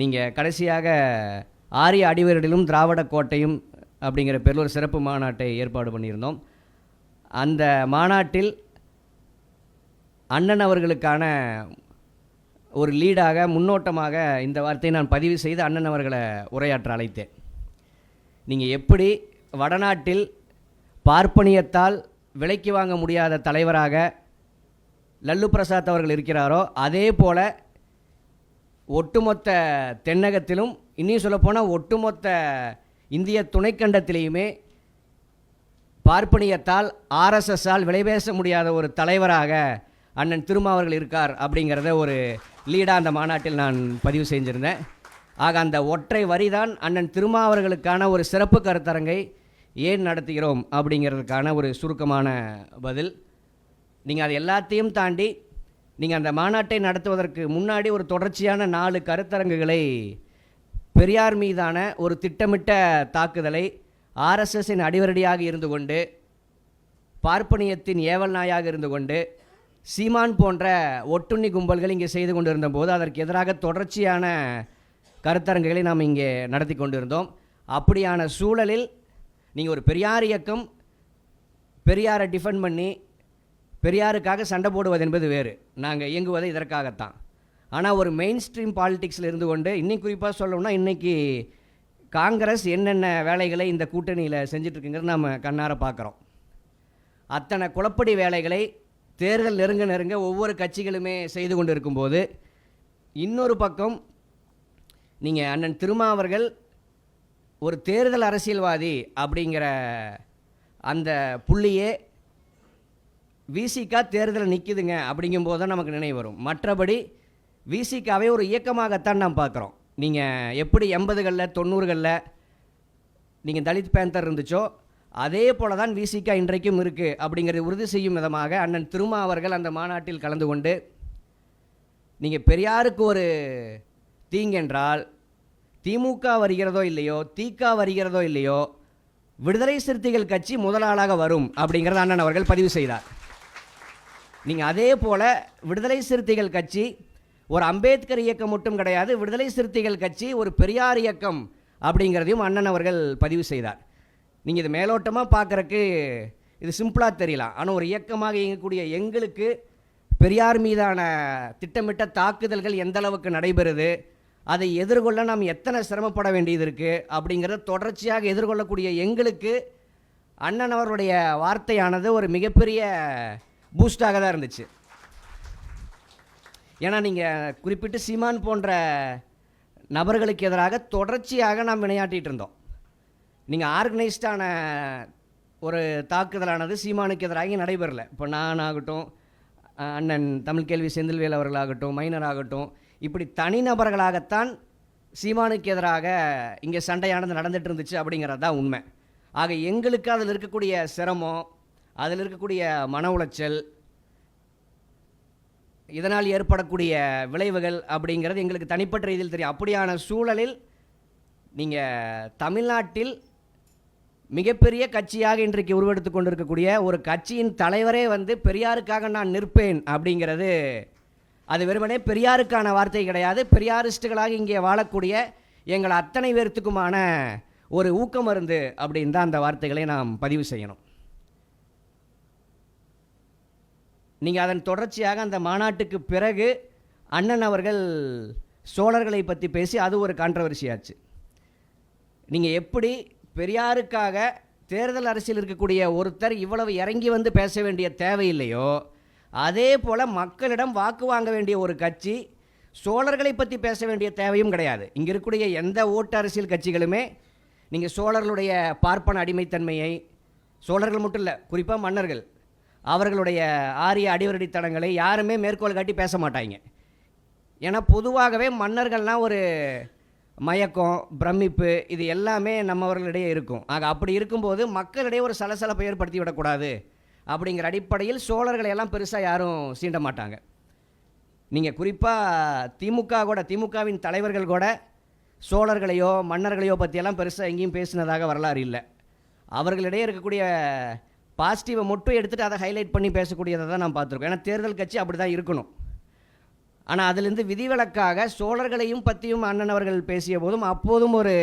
நீங்கள் கடைசியாக ஆரிய அடிவரிலும் திராவிட கோட்டையும் அப்படிங்கிற பேரில் ஒரு சிறப்பு மாநாட்டை ஏற்பாடு பண்ணியிருந்தோம். அந்த மாநாட்டில் அண்ணன் அவர்களுக்கான ஒரு லீடாக முன்னோட்டமாக இந்த வார்த்தையை நான் பதிவு செய்து அண்ணன் அவர்களை உரையாற்ற அழைத்தேன். நீங்கள் எப்படி வடநாட்டில் பார்ப்பனியத்தால் விலைக்கு வாங்க முடியாத தலைவராக லல்லு பிரசாத் அவர்கள் இருக்கிறாரோ அதே போல ஒட்டுமொத்த தென்னகத்திலும் இன்னும் சொல்லப்போனால் ஒட்டுமொத்த இந்திய துணைக்கண்டத்திலேயுமே பார்ப்பனியத்தால் ஆர்எஸ்எஸ்ஸால் விலைபேச முடியாத ஒரு தலைவராக அண்ணன் திருமாவர்கள் இருக்கார் அப்படிங்கிறத ஒரு லீடாக அந்த மாநாட்டில் நான் பதிவு செஞ்சுருந்தேன். ஆக அந்த ஒற்றை வரிதான் அண்ணன் திருமாவர்களுக்கான ஒரு சிறப்பு கருத்தரங்கை ஏன் நடத்துகிறோம் அப்படிங்கிறதுக்கான ஒரு சுருக்கமான பதில். நீங்கள் அது எல்லாத்தையும் தாண்டி நீங்கள் அந்த மாநாட்டை நடத்துவதற்கு முன்னாடி ஒரு தொடர்ச்சியான நாலு கருத்தரங்குகளை பெரியார் மீதான ஒரு திட்டமிட்ட தாக்குதலை ஆர்எஸ்எஸின் அடிவரடியாக இருந்து கொண்டு பார்ப்பனியத்தின் ஏவல் நாயாக இருந்து கொண்டு சீமான் போன்ற ஒட்டுண்ணி கும்பல்கள் இங்கே செய்து கொண்டிருந்த போது அதற்கு எதிராக தொடர்ச்சியான கருத்தரங்குகளை நாம் இங்கே நடத்தி கொண்டிருந்தோம். அப்படியான சூழலில் நீங்கள் ஒரு பெரியார் இயக்கம் பெரியாரை டிஃபெண்ட் பண்ணி பெரியாருக்காக சண்டை போடுவது என்பது வேறு. நாங்கள் இயங்குவது இதற்காகத்தான். ஆனால் ஒரு மெயின் ஸ்ட்ரீம் பாலிடிக்ஸில் இருந்து கொண்டு இன்னும் குறிப்பாக சொல்லணும்னா இன்றைக்கி காங்கிரஸ் என்னென்ன வேலைகளை இந்த கூட்டணியில் செஞ்சிட்ருக்குங்கிறது நம்ம கண்ணார பார்க்குறோம் அத்தனை குழப்படி வேலைகளை தேர்தல் நெருங்க நெருங்க ஒவ்வொரு கட்சிகளுமே செய்து கொண்டு இருக்கும்போது இன்னொரு பக்கம் நீங்கள் அண்ணன் திருமா அவர்கள் ஒரு தேர்தல் அரசியல்வாதி அப்படிங்கிற அந்த புள்ளியே விசிகா தேர்தலில் நிற்கிதுங்க அப்படிங்கும்போது தான் நமக்கு நினைவு வரும். மற்றபடி விசிகாவே ஒரு இயக்கமாகத்தான் நாம் பார்க்குறோம். நீங்கள் எப்படி எண்பதுகளில் தொண்ணூறுகளில் நீங்கள் தலித் பேந்தர் இருந்துச்சோ அதே போல தான் விசிகா இன்றைக்கும் இருக்குது அப்படிங்கிறத உறுதி செய்யும் விதமாக அண்ணன் திருமா அவர்கள் அந்த மாநாட்டில் கலந்து கொண்டு நீங்கள் பெரியாருக்கு ஒரு தீங்கென்றால் திமுக வருகிறதோ இல்லையோ தீகா வருகிறதோ இல்லையோ விடுதலை சிறுத்தைகள் கட்சி முதலாளாக வரும் அப்படிங்கிறத அண்ணன் அவர்கள் பதிவு செய்தார். நீங்கள் அதே போல் விடுதலை சிறுத்தைகள் கட்சி ஒரு அம்பேத்கர் இயக்கம் மட்டும் கிடையாது விடுதலை சிறுத்தைகள் கட்சி ஒரு பெரியார் இயக்கம் அப்படிங்கிறதையும் அண்ணன் அவர்கள் பதிவு செய்தார். நீங்கள் இது மேலோட்டமாக பார்க்குறக்கு இது சிம்பிளாக தெரியலாம். ஆனால் ஒரு இயக்கமாக இயங்கக்கூடிய எங்களுக்கு பெரியார் மீதான திட்டமிட்ட தாக்குதல்கள் எந்த அளவுக்கு நடைபெறுது அதை எதிர்கொள்ள நாம் எத்தனை சிரமப்பட வேண்டியது இருக்குது அப்படிங்கிறத தொடர்ச்சியாக எதிர்கொள்ளக்கூடிய எங்களுக்கு அண்ணன் அவருடைய வார்த்தையானது ஒரு மிகப்பெரிய பூஸ்டாக தான் இருந்துச்சு. ஏன்னா நீங்கள் குறிப்பிட்டு சீமான் போன்ற நபர்களுக்கு எதிராக தொடர்ச்சியாக நாம் விளையாட்டிகிட்டு இருந்தோம். நீங்கள் ஆர்கனைஸ்டான ஒரு தாக்குதலானது சீமானுக்கு எதிராக நடைபெறல. இப்போ நான் ஆகட்டும் அண்ணன் தமிழ் கேள்வி செந்தில்வேல் அவர்களாகட்டும் மைனர் ஆகட்டும் இப்படி தனிநபர்களாகத்தான் சீமானுக்கு எதிராக இங்கே சண்டையானது நடந்துகிட்டு இருந்துச்சு அப்படிங்கிறது தான் உண்மை. ஆக எங்களுக்கு அதில் இருக்கக்கூடிய சிரமம் அதில் இருக்கக்கூடிய மன உளைச்சல் இதனால் ஏற்படக்கூடிய விளைவுகள் அப்படிங்கிறது எங்களுக்கு தனிப்பட்ட ரீதியில் தெரியும். அப்படியான சூழலில் நீங்கள் தமிழ்நாட்டில் மிகப்பெரிய கட்சியாக இன்றைக்கு உருவெடுத்து கொண்டிருக்கக்கூடிய ஒரு கட்சியின் தலைவரே வந்து பெரியாருக்காக நான் நிற்பேன் அப்படிங்கிறது அது வெறுமனே பெரியாருக்கான வார்த்தை கிடையாது. பெரியாரிஸ்டுகளாக இங்கே வாழக்கூடிய எங்கள் அத்தனை பேர்த்துக்குமான ஒரு ஊக்கமருந்து அப்படின்னு தான் அந்த வார்த்தைகளை நாம் பதிவு செய்யணும். நீங்கள் அதன் தொடர்ச்சியாக அந்த மாநாட்டுக்கு பிறகு அண்ணன் அவர்கள் சோழர்களை பற்றி பேசி அது ஒரு கான்ட்ரவர்சியாச்சு நீங்கள் எப்படி பெரியாருக்காக தேர்தல் அரசியல் இருக்கக்கூடிய ஒருத்தர் இவ்வளவு இறங்கி வந்து பேச வேண்டிய தேவையில்லையோ அதே போல் மக்களிடம் வாக்கு வாங்க வேண்டிய ஒரு கட்சி சோழர்களை பற்றி பேச வேண்டிய தேவையும் கிடையாது. இங்கே இருக்கக்கூடிய எந்த ஓட்டு அரசியல் கட்சிகளுமே நீங்கள் சோழர்களுடைய பார்ப்பன அடிமைத்தன்மையை சோழர்கள் மட்டும் இல்லை குறிப்பாக மன்னர்கள் அவர்களுடைய ஆரிய அடிவரடித்தனங்களை யாருமே மேற்கோள் காட்டி பேச மாட்டாங்க. ஏன்னா பொதுவாகவே மன்னர்கள்லாம் ஒரு மயக்கம் பிரமிப்பு இது எல்லாமே நம்மவர்களிடையே இருக்கும். ஆக அப்படி இருக்கும்போது மக்களிடையே ஒரு சலசலப்பை ஏற்படுத்தி விடக்கூடாது அப்படிங்கிற அடிப்படையில் சோழர்களை எல்லாம் பெருசாக யாரும் சீண்ட மாட்டாங்க. நீங்கள் குறிப்பாக திமுக கூட திமுகவின் தலைவர்கள் கூட சோழர்களையோ மன்னர்களையோ பற்றியெல்லாம் பெருசாக எங்கேயும் பேசினதாக வரலாறு இல்லை. அவர்களிடையே இருக்கக்கூடிய பாசிட்டிவை மட்டும் எடுத்துகிட்டு அதை ஹைலைட் பண்ணி பேசக்கூடியதை தான் நான் பார்த்துருக்கோம். ஏன்னா தேர்தல் கட்சி அப்படி தான் இருக்கணும். ஆனால் அதிலிருந்து விதிவிலக்காக சோழர்களையும் பற்றியும் அண்ணன் அவர்கள் பேசிய போதும் அப்போதும் ஒரு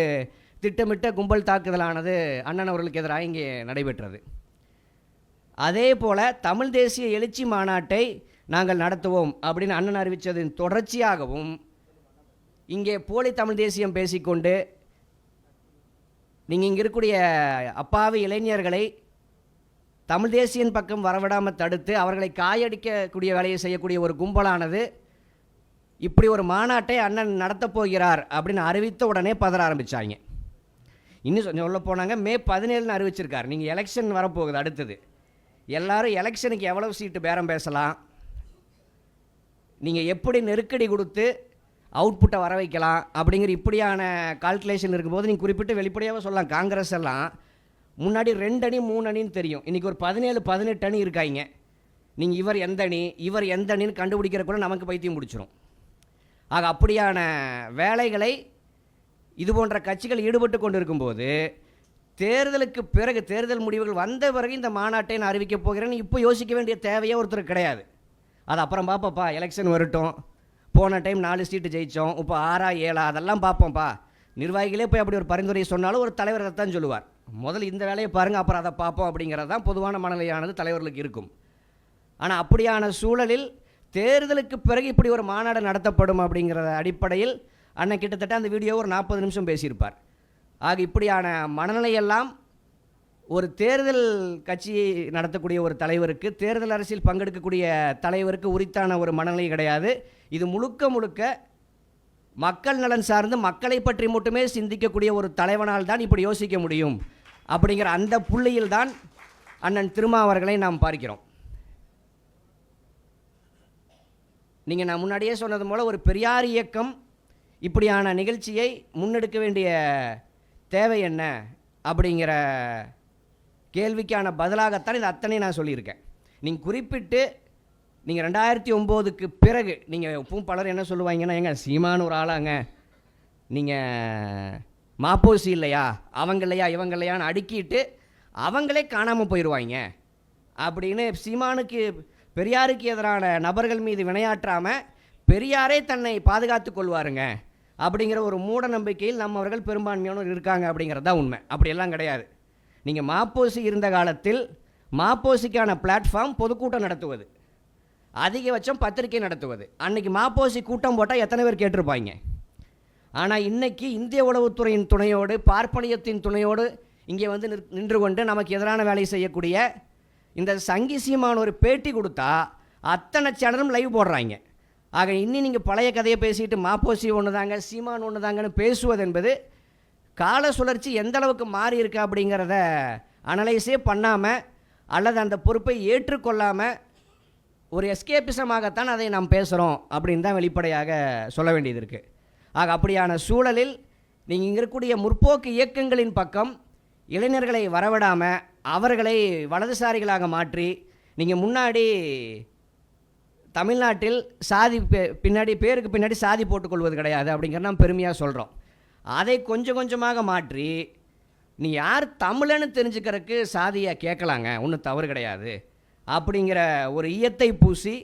திட்டமிட்ட கும்பல் தாக்குதலானது அண்ணன் அவர்களுக்கு எதிராக இங்கே நடைபெற்றது. அதே போல் தமிழ் தேசிய எழுச்சி மாநாட்டை நாங்கள் நடத்துவோம் அப்படின்னு அண்ணன் அறிவித்ததின் தொடர்ச்சியாகவும் இங்கே போலி தமிழ் தேசியம் பேசிக்கொண்டு நீங்கள் இங்கே இருக்கக்கூடிய அப்பாவி இளைஞர்களை தமிழ் தேசியன் பக்கம் வரவிடாமல் தடுத்து அவர்களை காயடிக்கக்கூடிய வேலையை செய்யக்கூடிய ஒரு கும்பலானது இப்படி ஒரு மாநாட்டை அண்ணன் நடத்தப் போகிறார் அப்படின்னு அறிவித்த உடனே பதற ஆரம்பித்தாங்க இன்னும் கொஞ்சம் சொல்ல போனாங்க மே பதினேழுன்னு அறிவிச்சிருக்கார். நீங்கள் எலெக்ஷன் வரப்போகுது அடுத்தது. எல்லாரும் எலெக்ஷனுக்கு எவ்வளவு சீட்டு பேரம் பேசலாம்? நீங்கள் எப்படி நெருக்கடி கொடுத்து அவுட்புட்டை வர வைக்கலாம்? அப்படிங்கிற இப்படியான கால்குலேஷன் இருக்கும்போது நீங்கள் குறிப்பிட்டு வெளிப்படையாக சொல்லலாம். காங்கிரஸ் எல்லாம் முன்னாடி ரெண்டு அணி மூணு அணின்னு தெரியும். இன்றைக்கி ஒரு பதினேழு பதினெட்டு அணி இருக்காங்க நீங்கள் இவர் எந்த அணி இவர் எந்த அணின்னு கண்டுபிடிக்கிற கூட நமக்கு பைத்தியம் பிடிச்சிரும். ஆக அப்படியான வேலைகளை இது போன்ற கட்சிகள் ஈடுபட்டு கொண்டு இருக்கும்போது தேர்தலுக்கு பிறகு தேர்தல் முடிவுகள் வந்த பிறகு இந்த மாநாட்டை நான் அறிவிக்கப் போகிறேன்னு இப்போ யோசிக்க வேண்டிய தேவையே ஒருத்தர் கிடையாது. அது அப்புறம் பார்ப்போம்ப்பா எலெக்ஷன் வரட்டும். போன டைம் நாலு சீட்டு ஜெயித்தோம் இப்போ ஆறா ஏழா அதெல்லாம் பார்ப்போம்ப்பா நிர்வாகிகளே போய் அப்படி ஒரு பரிந்துரை சொன்னாலும் ஒரு தலைவர் தான் சொல்லுவார். முதல்ல இந்த வேலையை பாருங்கள் அப்புறம் அதை பார்ப்போம் அப்படிங்கிறது தான் பொதுவான மனநிலையானது தலைவர்களுக்கு இருக்கும். ஆனால் அப்படியான சூழலில் தேர்தலுக்கு பிறகு இப்படி ஒரு மாநாடு நடத்தப்படும் அப்படிங்கிற அடிப்படையில் அண்ணன் கிட்டத்தட்ட அந்த வீடியோ ஒரு நாற்பது நிமிஷம் பேசியிருப்பார். ஆக இப்படியான மனநிலையெல்லாம் ஒரு தேர்தல் கட்சி நடத்தக்கூடிய ஒரு தலைவருக்கு தேர்தல் அரசியல் பங்கெடுக்கக்கூடிய தலைவருக்கு உரித்தான ஒரு மனநிலை கிடையாது. இது முழுக்க முழுக்க மக்கள் நலன் சார்ந்து மக்களை பற்றி மட்டுமே சிந்திக்கக்கூடிய ஒரு தலைவனால் தான் இப்படி யோசிக்க முடியும். அப்படிங்கிற அந்த புள்ளியில் தான் அண்ணன் திருமாவர்களை நாம் பார்க்கிறோம். நீங்கள் நான் முன்னாடியே சொன்னது போல் ஒரு பெரியார் இயக்கம் இப்படியான நிகழ்ச்சியை முன்னெடுக்க வேண்டிய தேவை என்ன அப்படிங்கிற கேள்விக்கான பதிலாகத்தான் இது அத்தனை நான் சொல்லியிருக்கேன். நீங்கள் குறிப்பிட்டு நீங்கள் ரெண்டாயிரத்தி ஒம்போதுக்கு பிறகு நீங்கள் இப்பவும் பலர் என்ன சொல்லுவாங்கன்னா ஏங்க சீமான ஒரு ஆளாங்க. நீங்கள் மாப்போசி இல்லையா? அவங்க இல்லையா இவங்க இல்லையான்னு அடுக்கிட்டு அவங்களே காணாமல் போயிடுவாங்க அப்படின்னு சீமானுக்கு பெரியாருக்கு எதிரான நபர்கள் மீது வினையாற்றாமல் பெரியாரே தன்னை பாதுகாத்து கொள்வாருங்க. அப்படிங்கிற ஒரு மூட நம்பிக்கையில் நம்மவர்கள் பெரும்பான்மையானோர் இருக்காங்க அப்படிங்கிறது தான் உண்மை. அப்படியெல்லாம் கிடையாது. நீங்கள் மாப்போசி இருந்த காலத்தில் மாப்போசிக்கான பிளாட்ஃபார்ம் பொதுக்கூட்டம் நடத்துவது. அதிகபட்சம் பத்திரிகை நடத்துவது. அன்னைக்கு மாப்போசி கூட்டம் போட்டால் எத்தனை பேர் கேட்டிருப்பாங்க? ஆனால் இன்றைக்கி இந்திய உளவுத்துறையின் துணையோடு பார்ப்பனியத்தின் துணையோடு இங்கே வந்து நின்று கொண்டு நமக்கு எதிரான வேலை செய்யக்கூடிய இந்த சங்கி சீமான் ஒரு பேட்டி கொடுத்தா அத்தனை சேனலும் லைவ் போடுறாங்க. ஆக இன்னி நீங்கள் பழைய கதையை பேசிட்டு மாப்போசி ஒன்று தாங்க சீமான் ஒன்று தாங்கன்னு பேசுவது என்பது கால சுழற்சி எந்த அளவுக்கு மாறி இருக்கா அப்படிங்கிறத அனலைஸே பண்ணாமல் அல்லது அந்த பொறுப்பை ஏற்றுக்கொள்ளாமல் ஒரு எஸ்கேபிசமாகத்தான் அதை நாம் பேசுகிறோம் அப்படின்னு தான் வெளிப்படையாக சொல்ல வேண்டியது இருக்குது ஆக அப்படியான சூழலில் நீங்கள் இங்கே இருக்கக்கூடிய முற்போக்கு இயக்கங்களின் பக்கம் இளைஞர்களை வரவிடாமல் அவர்களை வலதுசாரிகளாக மாற்றி நீங்கள் முன்னாடி தமிழ்நாட்டில் சாதி பே- பின்னாடி பேருக்கு பின்னாடி சாதி போட்டுக்கொள்வது கிடையாது அப்படிங்கிற நாம் பெருமையாக சொல்கிறோம் அதை கொஞ்சம் கொஞ்சமாக மாற்றி நீ யார் தமிழன்னு தெரிஞ்சுக்கிறதுக்கு சாதியை கேட்கலாங்க ஒன்றும் தவறு கிடையாது. அப்படிங்கிற ஒரு ஈயத்தை பூசி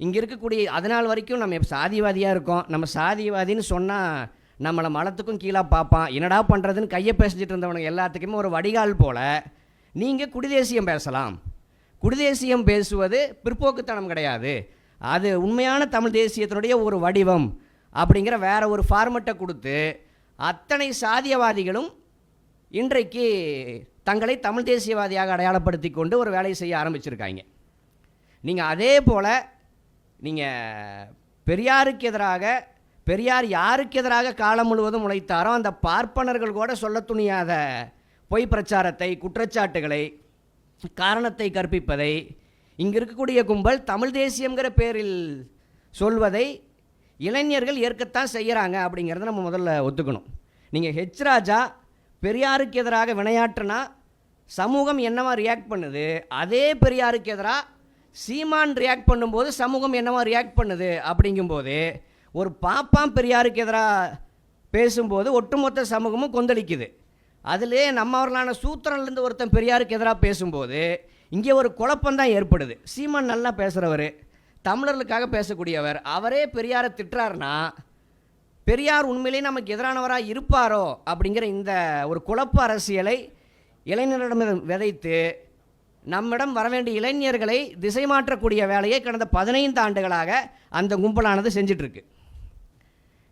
இங்கே இருக்கக்கூடிய அதனால் வரைக்கும் நம்ம சாதிவாதியாக இருக்கோம். நம்ம சாதிவாதின்னு சொன்னால் நம்மளை மலத்துக்கும் கீழே பார்ப்பான் என்னடா பண்ணுறதுன்னு கையை பேசிட்டு இருந்தவனுக்கு எல்லாத்துக்குமே ஒரு வடிகால் போல். நீங்கள் குடிதேசியம் பேசலாம். குடிதேசியம் பேசுவது பிற்போக்குத்தனம் கிடையாது. அது உண்மையான தமிழ் தேசியத்தினுடைய ஒரு வடிவம் அப்படிங்கிற வேற ஒரு ஃபார்மெட்டை கொடுத்து அத்தனை சாதியவாதிகளும் இன்றைக்கு தங்களை தமிழ் தேசியவாதியாக அடையாளப்படுத்தி கொண்டு ஒரு வேலையை செய்ய ஆரம்பிச்சிருக்காங்க. நீங்கள் அதே போல் நீங்கள் பெரியாருக்கு எதிராக பெரியார் யாருக்கு எதிராக காலம் முழுவதும் உழைத்தாரோ அந்த பார்ப்பனர்கள் கூட சொல்ல துணியாத பொய் பிரச்சாரத்தை குற்றச்சாட்டுகளை காரணத்தை கற்பிப்பதை இங்கே இருக்கக்கூடிய கும்பல் தமிழ் தேசியங்கிற பேரில் சொல்வதை இளைஞர்கள் ஏற்கத்தான் செய்கிறாங்க அப்படிங்கிறத நம்ம முதல்ல ஒத்துக்கணும். நீங்கள் ஹெச் ராஜா பெரியாருக்கு எதிராக வினையாற்றுனா சமூகம் என்னவா ரியாக்ட் பண்ணுது? அதே பெரியாருக்கு எதிராக சீமான் ரியாக்ட் பண்ணும்போது சமூகம் என்னவா ரியாக்ட் பண்ணுது? அப்படிங்கும்போது ஒரு பாப்பாம் பெரியாருக்கு எதிராக பேசும்போது ஒட்டுமொத்த சமூகமும் கொந்தளிக்குது. அதிலே நம்மவர்களான சூத்திரன்லேருந்து ஒருத்தன் பெரியாருக்கு எதிராக பேசும்போது இங்கே ஒரு குழப்பம்தான் ஏற்படுது. சீமான் நல்லா பேசுகிறவர் தமிழர்களுக்காக பேசக்கூடியவர் அவரே பெரியாரை திட்டுறாருன்னா பெரியார் உண்மையிலேயே நமக்கு எதிரானவராக இருப்பாரோ அப்படிங்கிற இந்த ஒரு குழப்ப அரசியலை இளைஞரிடம் விதைத்து நம்மிடம் வரவேண்டிய இளைஞர்களை திசை மாற்றக்கூடிய வேலையை கடந்த பதினைந்து ஆண்டுகளாக அந்த கும்பலானது செஞ்சிட்ருக்கு.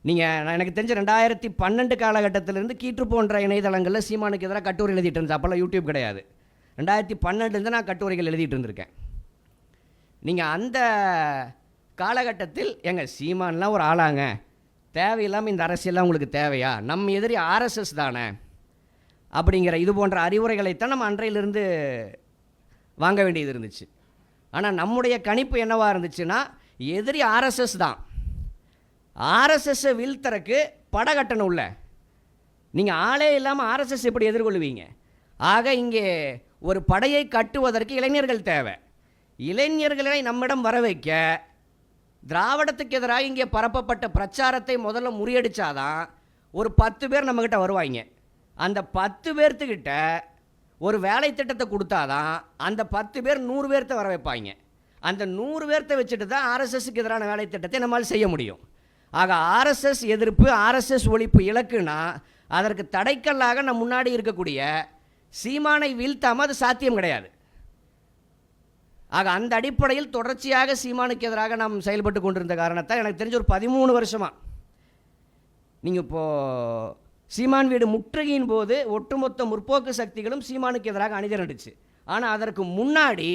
நீங்கள் எனக்கு தெரிஞ்ச ரெண்டாயிரத்தி பன்னெண்டு காலகட்டத்திலேருந்து கீற்று போன்ற இணையதளங்களில் சீமானுக்கு எதிராக கட்டுரை எழுதிட்டு இருந்தேன். அப்போல்லாம் யூடியூப் கிடையாது. ரெண்டாயிரத்தி பன்னெண்டுலேருந்து நான் கட்டுரைகள் எழுதிட்டு இருந்திருக்கேன். நீங்கள் அந்த காலகட்டத்தில் எங்க சீமான்லாம் ஒரு ஆளாங்க. தேவையில்லாமல் இந்த அரசியல்லாம் உங்களுக்கு தேவையா? நம்ம எதிரி ஆர்எஸ்எஸ் தானே. அப்படிங்கிற இது போன்ற அறிவுரைகளைத்தான் நம்ம அன்றையிலிருந்து வாங்க வேண்டியது இருந்துச்சு. ஆனால் நம்முடைய கணிப்பு என்னவாக இருந்துச்சுன்னா எதிரி ஆர்எஸ்எஸ் தான். ஆர்எஸ்எஸ்ஸை வீழ்த்தறக்கு பட கட்டணும் உள்ள. நீங்கள் ஆளே இல்லாமல் ஆர்எஸ்எஸ் எப்படி எதிர்கொள்வீங்க? ஆக இங்கே ஒரு படையை கட்டுவதற்கு இளைஞர்கள் தேவை. இளைஞர்களை நம்மிடம் வர வைக்க திராவிடத்துக்கு எதிராக இங்கே பரப்பப்பட்ட பிரச்சாரத்தை முதல்ல முறியடித்தாதான் ஒரு பத்து பேர் நம்மக்கிட்ட வருவாங்க அந்த பத்து பேர்த்துக்கிட்ட ஒரு வேலை திட்டத்தை கொடுத்தாதான் அந்த பத்து பேர் நூறு பேர்த்த வர வைப்பாங்க. அந்த நூறு பேர்த்த வச்சுட்டு தான் ஆர்எஸ்எஸ்க்கு எதிரான வேலை திட்டத்தை நம்மால் செய்ய முடியும். ஆக ஆர்எஸ்எஸ் எதிர்ப்பு ஆர்எஸ்எஸ் ஒழிப்பு இலக்குனா அதற்கு தடைக்கல்லாக நம் முன்னாடி இருக்கக்கூடிய சீமானை வீழ்த்தாமல் அது சாத்தியம் கிடையாது. ஆக அந்த அடிப்படையில் தொடர்ச்சியாக சீமானுக்கு எதிராக நாம் செயல்பட்டு கொண்டிருந்த காரணத்தால் எனக்கு தெரிஞ்ச ஒரு பதிமூணு வருஷமாக நீங்கள் இப்போது சீமான் வீடு முற்றுகையின் போது ஒட்டுமொத்த முற்போக்கு சக்திகளும் சீமானுக்கு எதிராக அணிதிரண்டுச்சு. ஆனால் அதற்கு முன்னாடி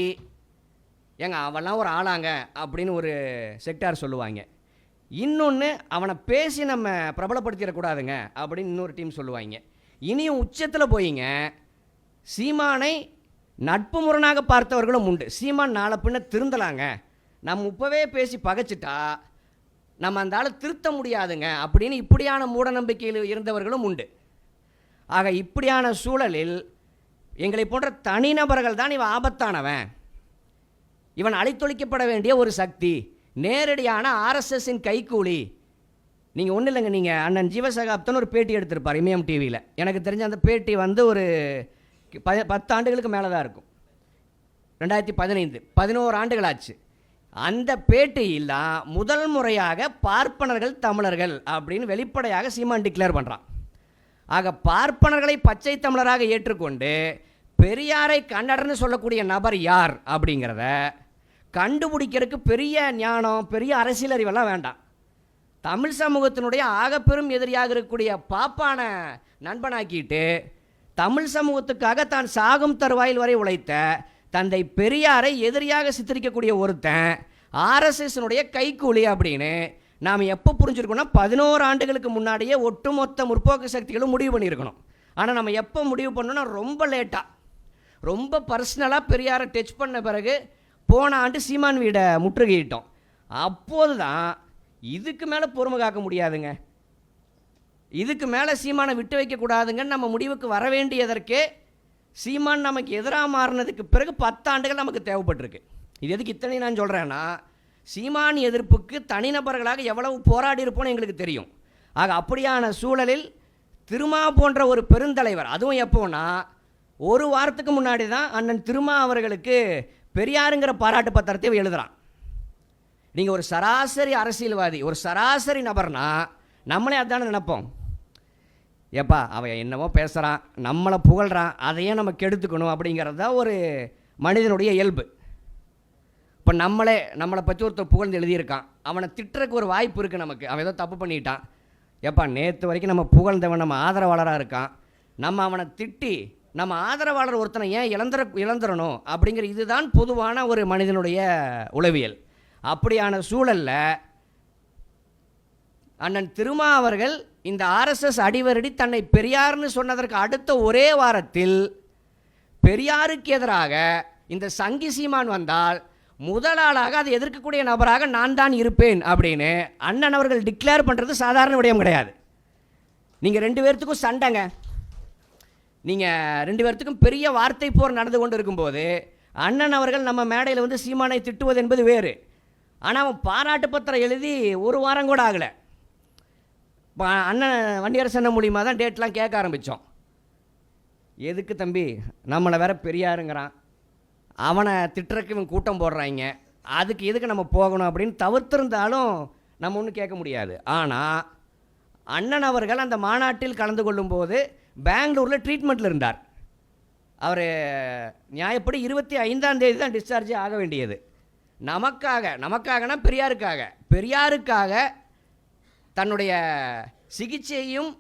ஏங்க அவெல்லாம் ஒரு ஆளாங்க அப்படின்னு ஒரு செக்டார் சொல்லுவாங்க. இன்னொன்று அவனை பேசி நம்ம பிரபலப்படுத்திடக்கூடாதுங்க அப்படின்னு இன்னொரு டீம் சொல்லுவாங்க. இனியும் உச்சத்தில் போயிங்க. சீமானை நட்பு முரணாக பார்த்தவர்களும் உண்டு. சீமான் நாளை பின்ன திருந்தலாங்க. நம்ம இப்போவே பேசி பகைச்சிட்டா நம்ம அந்த ஆளை திருத்த முடியாதுங்க. அப்படின்னு இப்படியான மூடநம்பிக்கையில் இருந்தவர்களும் உண்டு. ஆக இப்படியான சூழலில் எங்களை போன்ற தனிநபர்கள் தான் இவன் ஆபத்தானவன். இவன் அழித்தொழிக்கப்பட வேண்டிய ஒரு சக்தி நேரடியான ஆர்எஸ்எஸ்ஸின் கைக்கூலி நீங்கள் ஒன்றும் இல்லைங்க நீங்கள் அண்ணன் ஜீவசகாப்தன் ஒரு பேட்டி எடுத்திருப்பார் இமயம் டிவியில். எனக்கு தெரிஞ்ச அந்த பேட்டி வந்து ஒரு ப பத்து ஆண்டுகளுக்கு மேலே தான் இருக்கும். ரெண்டாயிரத்தி பதினைந்து பதினோரு ஆண்டுகள் ஆச்சு. அந்த பேட்டியில் முதல் முறையாக பார்ப்பனர்கள் தமிழர்கள் அப்படின்னு வெளிப்படையாக சீமான் டிக்ளேர் பண்ணுறான் ஆக பார்ப்பனர்களை பச்சை தமிழராக ஏற்றுக்கொண்டு பெரியாரை கன்னடர்னு சொல்லக்கூடிய நபர் யார் அப்படிங்கிறத கண்டுபிடிக்கிறதுக்கு பெரிய ஞானம் பெரிய அரசியல் அறிவெல்லாம் வேண்டாம். தமிழ் சமூகத்தினுடைய ஆகப்பெரும் எதிரியாக இருக்கக்கூடிய பாப்பான நண்பனாக்கிட்டு தமிழ் சமூகத்துக்காக தான் சாகும் தருவாயில் வரை உழைத்த தந்தை பெரியாரை எதிரியாக சித்தரிக்கக்கூடிய ஒருத்தன் ஆர்எஸ்எஸ்னுடைய கைக்கூலி அப்படின்னு நாம் எப்போ புரிஞ்சிருக்கோம்னா பதினோரு ஆண்டுகளுக்கு முன்னாடியே ஒட்டுமொத்த முற்போக்கு சக்திகளும் முடிவு பண்ணியிருக்கணும். ஆனால் நம்ம எப்போ முடிவு பண்ணோம்னா ரொம்ப லேட்டாக ரொம்ப பர்சனலாக பெரியாரை டச் பண்ண பிறகு போன ஆண்டு சீமான் வீடை முற்றுகையிட்டோம். அப்போது தான் இதுக்கு மேலே பொறுமை காக்க முடியாதுங்க. இதுக்கு மேலே சீமானை விட்டு வைக்கக்கூடாதுங்கன்னு நம்ம முடிவுக்கு வர வேண்டியதற்கே சீமான் நமக்கு எதிராக மாறினதுக்கு பிறகு பத்தாண்டுகள் நமக்கு தேவைப்பட்டிருக்கு. இது எதுக்கு இத்தனை நான் சொல்கிறேன்னா சீமான் எதிர்ப்புக்கு தனிநபர்களாக எவ்வளவு போராடி இருப்போம்னு எங்களுக்கு தெரியும். ஆக அப்படியான சூழலில் திருமா போன்ற ஒரு பெருந்தலைவர் அதுவும் எப்போன்னா ஒரு வாரத்துக்கு முன்னாடி தான் அண்ணன் திருமா அவர்களுக்கு பெரியாருங்கிற பாராட்டு பத்திரத்தை எழுதுகிறான் நீங்கள் ஒரு சராசரி அரசியல்வாதி ஒரு சராசரி நபர்னா நம்மளே அதுதானே நினைப்போம். ஏப்பா அவன் என்னவோ பேசுகிறான் நம்மளை புகழ்கிறான் அதையே நம்ம கெடுத்துக்கணும் அப்படிங்கிறது தான் ஒரு மனிதனுடைய இயல்பு. இப்போ நம்மளே நம்மளை பற்றி ஒருத்தர் புகழ்ந்து எழுதியிருக்கான். அவனை திட்டுறக்கு ஒரு வாய்ப்பு இருக்குது நமக்கு. அவன் ஏதோ தப்பு பண்ணிட்டான். ஏப்பா நேற்று வரைக்கும் நம்ம புகழ்ந்தவன் நம்ம ஆதரவாளராக இருக்கான். நம்ம அவனை திட்டி நம்ம ஆதரவாளர் ஒருத்தனை ஏன் இழந்துற இழந்துடணும் அப்படிங்கிற இதுதான் பொதுவான ஒரு மனிதனுடைய உளவியல். அப்படியான சூழலில் அண்ணன் திருமா அவர்கள் இந்த ஆர்எஸ்எஸ் அடிவரடி தன்னை பெரியார்னு சொன்னதற்கு அடுத்த ஒரே வாரத்தில் பெரியாருக்கு எதிராக இந்த சங்கி சீமான் வந்தால் முதலாளாக அதை எதிர்க்கக்கூடிய நபராக நான் தான் இருப்பேன் அப்படின்னு அண்ணன் அவர்கள் டிக்ளேர் பண்ணுறது சாதாரண விடயம் கிடையாது. நீங்கள் ரெண்டு பேர்த்துக்கும் சண்டைங்க. நீங்கள் ரெண்டு பேர்த்துக்கும் பெரிய வார்த்தை போர் நடந்து கொண்டு இருக்கும்போது அண்ணன் அவர்கள் நம்ம மேடையில் வந்து சீமானை திட்டுவது என்பது வேறு. ஆனால் அவன் பாராட்டு பத்திரம் எழுதி ஒரு வாரம் கூட ஆகலை. இப்போ அண்ணன் வண்டியரசன் மூலியமாக தான் டேட்லாம் கேட்க ஆரம்பித்தோம் எதுக்கு தம்பி? நம்மளை வேற பெரியாருங்கிறான். அவனை திட்டுறக்கு இவன் கூட்டம் போடுறாங்க. அதுக்கு எதுக்கு நம்ம போகணும் அப்படின்னு தவிர்த்திருந்தாலும் நம்ம ஒன்றும் கேட்க முடியாது. ஆனால் அண்ணன் அவர்கள் அந்த மாநாட்டில் கலந்து கொள்ளும்போது பெங்களூரில் ட்ரீட்மெண்ட்டில் இருந்தார். அவர் நியாயப்படி இருபத்தி ஐந்தாம் தேதி தான் டிஸ்சார்ஜ் ஆக வேண்டியது. நமக்காக நமக்காகனா பெரியாருக்காக. பெரியாருக்காக தன்னுடைய சிகிச்சையும்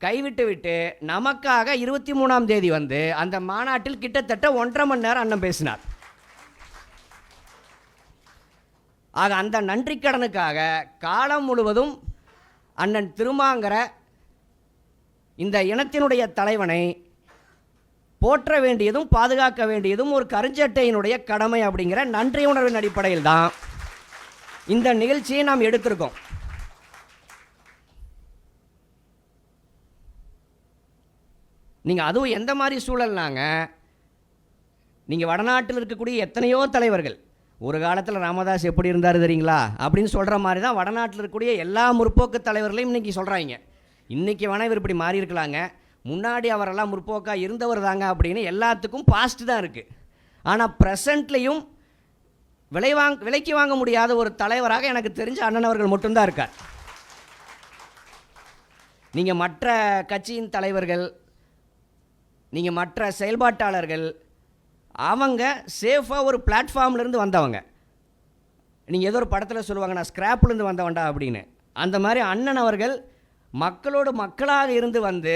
கைவிட்டுவிட்டு நமக்காக இருபத்தி மூணாம் தேதி வந்து அந்த மாநாட்டில் கிட்டத்தட்ட ஒன்றரை மணி நேரம் அண்ணன் பேசினார். ஆக அந்த நன்றிக்கடனுக்காக காலம் முழுவதும் அண்ணன் திருமாங்கிற இந்த இனத்தினுடைய தலைவனை போற்ற வேண்டியதும் பாதுகாக்க வேண்டியதும் ஒரு கருஞ்சட்டையினுடைய கடமை அப்படிங்கிற நன்றி உணர்வின் அடிப்படையில் தான் இந்த நிகழ்ச்சியை நாம் எடுத்திருக்கோம். நீங்கள் அதுவும் எந்த மாதிரி சூழல்னாங்க? நீங்கள் வடநாட்டில் இருக்கக்கூடிய எத்தனையோ தலைவர்கள் ஒரு காலத்தில் ராமதாஸ் எப்படி இருந்தார் தெரியுங்களா? அப்படின்னு சொல்கிற மாதிரி தான் வடநாட்டில் இருக்கக்கூடிய எல்லா முற்போக்கு தலைவர்களையும் இன்றைக்கி சொல்கிறாங்க இன்றைக்கி வேணால் இவர் இப்படி மாறி இருக்கலாங்க. முன்னாடி அவரெல்லாம் முற்போக்காக இருந்தவர் தாங்க அப்படின்னு எல்லாத்துக்கும் பாஸ்ட் தான் இருக்குது ஆனால் ப்ரெசண்ட்லேயும் விலை வாங் விலைக்கு வாங்க முடியாத ஒரு தலைவராக எனக்கு தெரிஞ்ச அண்ணன் அவர்கள் மட்டும்தான் இருக்கார். நீங்கள் மற்ற கட்சியின் தலைவர்கள் நீங்கள் மற்ற செயல்பாட்டாளர்கள் அவங்க சேஃபாக ஒரு பிளாட்ஃபார்ம்லேருந்து வந்தவங்க. நீங்கள் ஏதோ ஒரு படத்தில் சொல்லுவாங்க நான் ஸ்க்ராப்லேருந்து வந்தவன்டா அப்படின்னு. அந்த மாதிரி அண்ணன் அவர்கள் மக்களோடு மக்களாக இருந்து வந்து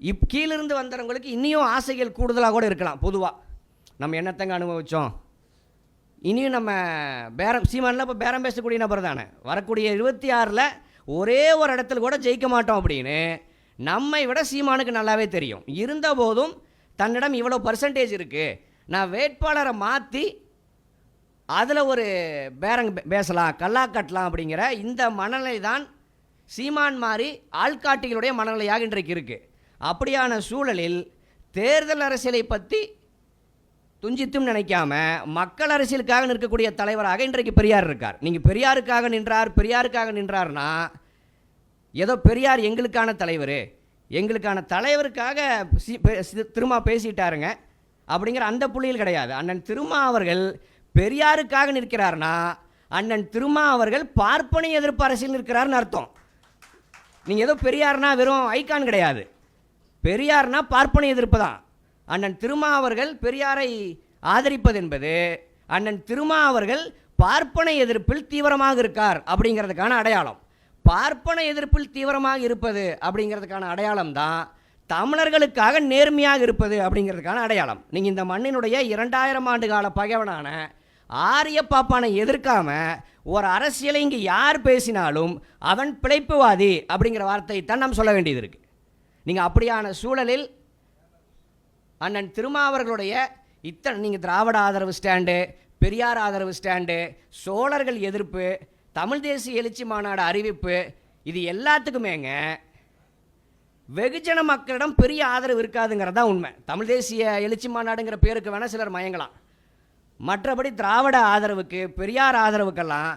இப் கீழிருந்து வந்தவங்களுக்கு இன்னியும் ஆசைகள் கூடுதலாக கூட இருக்கலாம் பொதுவாக நம்ம என்னத்தங்க அனுபவித்தோம் இனியும் நம்ம பேரம் சீமானில் இப்போ பேரம் பேசக்கூடிய நபர் தானே. வரக்கூடிய இருபத்தி ஆறில் ஒரே ஒரு இடத்துல கூட ஜெயிக்க மாட்டோம் அப்படின்னு நம்மை விட சீமானுக்கு நல்லாவே தெரியும். இருந்தபோதும் தன்னிடம் இவ்வளோ பர்சன்டேஜ் இருக்குது நான் வேட்பாளரை மாற்றி அதில் ஒரு பேரங் பேசலாம் கல்லா கட்டலாம் அப்படிங்கிற இந்த மனநிலை தான் சீமான் மாதிரி ஆள்காட்டிகளுடைய மனநிலையாக இன்றைக்கு இருக்குது அப்படியான சூழலில் தேர்தல் அரசியலை பற்றி துஞ்சித்தும் நினைக்காம மக்கள் அரசியலுக்காக நிற்கக்கூடிய தலைவராக இன்றைக்கு பெரியார் இருக்கார். நீங்கள் பெரியாருக்காக நின்றார் பெரியாருக்காக நின்றார்னா ஏதோ பெரியார் எங்களுக்கான தலைவர். எங்களுக்கான தலைவருக்காக சி- சி- திருமா பேசிட்டாருங்க. அப்படிங்கிற அந்த புள்ளியில் கிடையாது. அண்ணன் திருமா அவர்கள் பெரியாருக்காக நிற்கிறார்னா அண்ணன் திருமா அவர்கள் பார்ப்பனை எதிர்ப்பு அரசியல் நிற்கிறார்னு அர்த்தம். நீங்கள் ஏதோ பெரியார்னா வெறும் ஐகான் கிடையாது. பெரியார்னா பார்ப்பனை எதிர்ப்பு தான். அண்ணன் திருமா அவர்கள் பெரியாரை ஆதரிப்பது என்பது அண்ணன் திருமா அவர்கள் பார்ப்பனை எதிர்ப்பில் தீவிரமாக இருக்கார் அப்படிங்கிறதுக்கான அடையாளம். பார்ப்பன எதிர்ப்பில் தீவிரமாக இருப்பது அப்படிங்கிறதுக்கான அடையாளம் தான். தமிழர்களுக்காக நேர்மையாக இருப்பது அப்படிங்கிறதுக்கான அடையாளம். நீங்கள் இந்த மண்ணினுடைய இரண்டாயிரம் ஆண்டு கால பகைவனான ஆரிய பாப்பானை எதிர்க்காம ஒரு அரசியலை இங்கே யார் பேசினாலும் அவன் பிழைப்புவாதி அப்படிங்கிற வார்த்தையை தான் நாம் சொல்ல வேண்டியது இருக்கு. நீங்கள் அப்படியான சூழலில் அண்ணன் திருமாவர்களுடைய இத்தனை நீங்கள் திராவிட ஆதரவு ஸ்டாண்டு பெரியார் ஆதரவு ஸ்டாண்டு சோழர்கள் எதிர்ப்பு தமிழ் தேசிய எழுச்சி மாநாடு அறிவிப்பு இது எல்லாத்துக்குமேங்க வெகுஜன மக்களிடம் பெரிய ஆதரவு இருக்காதுங்கிறது தான் உண்மை. தமிழ் தேசிய எழுச்சி மாநாடுங்கிற பேருக்கு வேணால் சிலர் மயங்கலாம். மற்றபடி திராவிட ஆதரவுக்கு பெரியார் ஆதரவுக்கெல்லாம்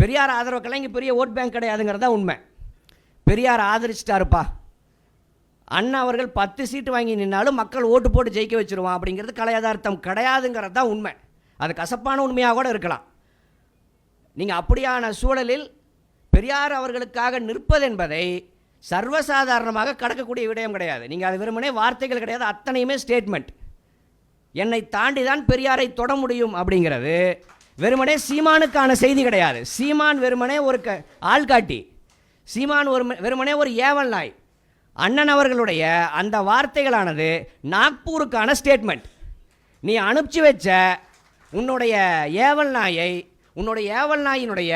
பெரியார் ஆதரவுக்கெல்லாம் இங்கே பெரிய ஓட் பேங்க் கிடையாதுங்கிறது தான் உண்மை. பெரியார் ஆதரிச்சிட்டாருப்பா. அண்ணா அவர்கள் பத்து சீட்டு வாங்கி நின்னாலும் மக்கள் ஓட்டு போட்டு ஜெயிக்க வச்சுருவான் அப்படிங்கிறது கலையதார்த்தம் கிடையாதுங்கிறது தான் உண்மை. அது கசப்பான உண்மையாக கூட இருக்கலாம். நீங்கள் அப்படியான சூழலில் பெரியார் அவர்களுக்காக நிற்பதென்பதை சர்வசாதாரணமாக கடக்கக்கூடிய விடயம் கிடையாது. நீங்கள் அது வெறுமனே வார்த்தைகள் கிடையாது அத்தனையுமே ஸ்டேட்மெண்ட் என்னை தாண்டி தான் பெரியாரை தொட முடியும் அப்படிங்கிறது வெறுமனே சீமானுக்கான செய்தி கிடையாது. சீமான் வெறுமனே ஒரு க ஆள்காட்டி சீமான் ஒரு வெறுமனே ஒரு ஏவல் நாய். அண்ணன் அவர்களுடைய அந்த வார்த்தைகளானது நாக்பூருக்கான ஸ்டேட்மெண்ட் நீ அனுப்பிச்சி வச்ச உன்னுடைய ஏவல் நாயை உன்னுடைய ஏவல் நாயினுடைய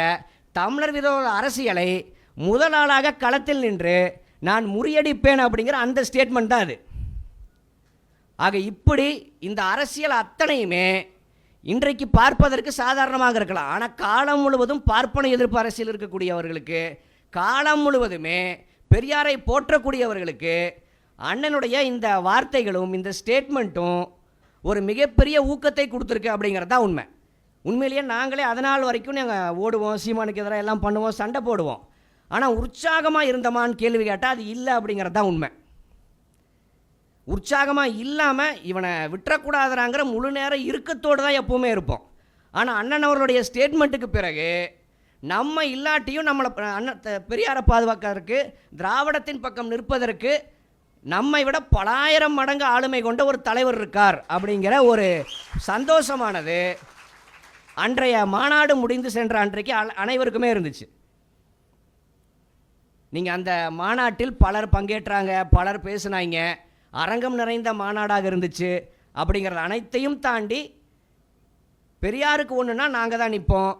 தமிழர் விரோத அரசியலை முதல் ஆளாக களத்தில் நின்று நான் முறியடிப்பேன் அப்படிங்கிற அந்த ஸ்டேட்மெண்ட் தான் அது. ஆக இப்படி இந்த அரசியல் அத்தனையுமே இன்றைக்கு பார்ப்பதற்கு சாதாரணமாக இருக்கலாம். ஆனால் காலம் முழுவதும் பார்ப்பன எதிர்ப்பு அரசியல் இருக்கக்கூடியவர்களுக்கு காலம் முழுவதுமே பெரியாரை போற்றக்கூடியவர்களுக்கு அண்ணனுடைய இந்த வார்த்தைகளும் இந்த ஸ்டேட்மெண்ட்டும் ஒரு மிகப்பெரிய ஊக்கத்தை கொடுத்துருக்கு அப்படிங்கிறது தான் உண்மை. உண்மையிலேயே நாங்களே அதனால் வரைக்கும் நாங்கள் ஓடுவோம் சீமானுக்கு எதிராக எல்லாம் பண்ணுவோம் சண்டை போடுவோம். ஆனால் உற்சாகமாக இருந்தோமான்னு கேள்வி கேட்டால் அது இல்லை அப்படிங்கிறது தான் உண்மை. உற்சாகமாக இல்லாமல் இவனை விட்டுறக்கூடாதுறாங்கிற முழு நேரம் இறுக்கத்தோடு தான் எப்போவுமே இருப்போம். ஆனால் அண்ணன் அவர்களுடைய ஸ்டேட்மெண்ட்டுக்கு பிறகு நம்ம இல்லாட்டியும் நம்மளை அண்ணன் த- பெரியாரை பாதுகாக்கிறதுக்கு திராவிடத்தின் பக்கம் நிற்பதற்கு நம்மை விட பலாயிரம் மடங்கு ஆளுமை கொண்ட ஒரு தலைவர் இருக்கார் அப்படிங்கிற ஒரு சந்தோஷமானது. அன்றைய மாநாடு முடிந்து சென்ற அன்றைக்கு அனைவருக்குமே இருந்துச்சு. நீங்கள் அந்த மாநாட்டில் பலர் பங்கேற்றாங்க பலர் பேசுனாங்க அரங்கம் நிறைந்த மாநாடாக இருந்துச்சு அப்படிங்கிறது அனைத்தையும் தாண்டி பெரியாருக்கு ஒன்றுனா நாங்கள் தான் நிற்போம்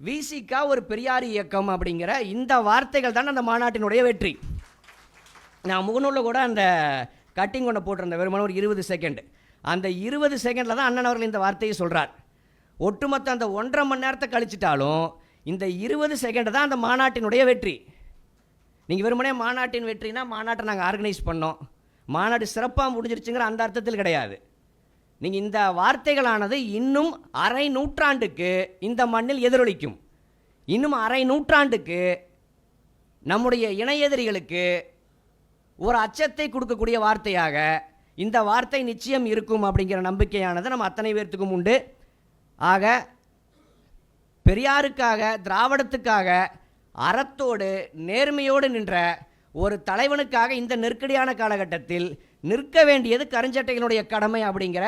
விசிகா ஒரு பெரியார் இயக்கம் அப்படிங்கிற இந்த வார்த்தைகள் தான் அந்த மாநாட்டினுடைய வெற்றி. நான் முகநூலில் கூட அந்த கட்டிங் ஒன்று போட்டிருந்தேன் வெறுமனே ஒரு இருபது செகண்ட் அந்த இருபது செகண்டில் தான் அண்ணன் அவர்கள் இந்த வார்த்தையை சொல்கிறார் ஒட்டுமொத்த அந்த ஒன்றரை மணி நேரத்தை கழிச்சிட்டாலும் இந்த இருபது செகண்டு தான் அந்த மாநாட்டினுடைய வெற்றி. நீங்கள் வெறுமனே மாநாட்டின் வெற்றினா மாநாட்டை நாங்கள் ஆர்கனைஸ் பண்ணோம். மாநாடு சிறப்பாக முடிஞ்சிருச்சுங்கிற அந்த அர்த்தத்தில் கிடையாது. நீங்கள் இந்த வார்த்தைகளானது இன்னும் அரை நூற்றாண்டுக்கு இந்த மண்ணில் எதிரொலிக்கும். இன்னும் அரை நூற்றாண்டுக்கு நம்முடைய இணையெதிரிகளுக்கு ஒரு அச்சத்தை கொடுக்கக்கூடிய வார்த்தையாக இந்த வார்த்தை நிச்சயம் இருக்கும் அப்படிங்கிற நம்பிக்கையானது நம்ம அத்தனை பேர்த்துக்கும் உண்டு. ஆக பெரியாருக்காக திராவிடத்துக்காக அறத்தோடு நேர்மையோடு நின்ற ஒரு தலைவனுக்காக இந்த நெருக்கடியான காலகட்டத்தில் நிற்க வேண்டியது கருஞ்சட்டைகளுடைய கடமை அப்படிங்கிற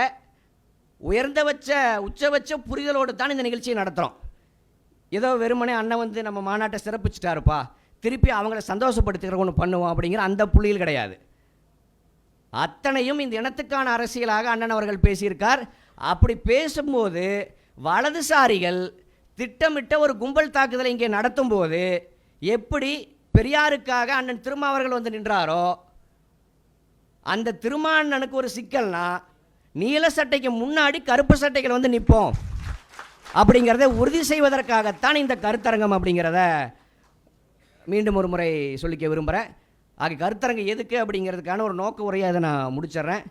உயர்ந்தபட்ச உச்சபட்ச புரிதலோடு தான் இந்த நிகழ்ச்சியை நடத்துகிறோம் ஏதோ வெறுமனே அண்ணன் வந்து நம்ம மாநாட்டை சிறப்பிச்சிட்டாருப்பா திருப்பி அவங்கள சந்தோஷப்படுத்துகிற ஒன்று பண்ணுவோம் அப்படிங்கிற அந்த புள்ளியில் கிடையாது. அத்தனையும் இந்த இனத்துக்கான அரசியலாக அண்ணன் அவர்கள் பேசியிருக்கார். அப்படி பேசும்போது வலதுசாரிகள் திட்டமிட்ட ஒரு கும்பல் தாக்குதலை இங்கே நடத்தும் போது எப்படி பெரியாருக்காக அண்ணன் திருமாவர்கள் வந்து நின்றாரோ அந்த திருமாண்ணனுக்கு ஒரு சிக்கல்னா நீல சட்டைக்கு முன்னாடி கருப்பு சட்டைகள் வந்து நிற்போம். அப்படிங்கிறத உறுதி செய்வதற்காகத்தான் இந்த கருத்தரங்கம் அப்படிங்கிறத மீண்டும் ஒரு முறை சொல்லிக்க விரும்புகிறேன் ஆக கருத்தரங்கம் எதுக்கு அப்படிங்கிறதுக்கான ஒரு நோக்க உரையை அதை நான் முடிச்சிடுறேன்.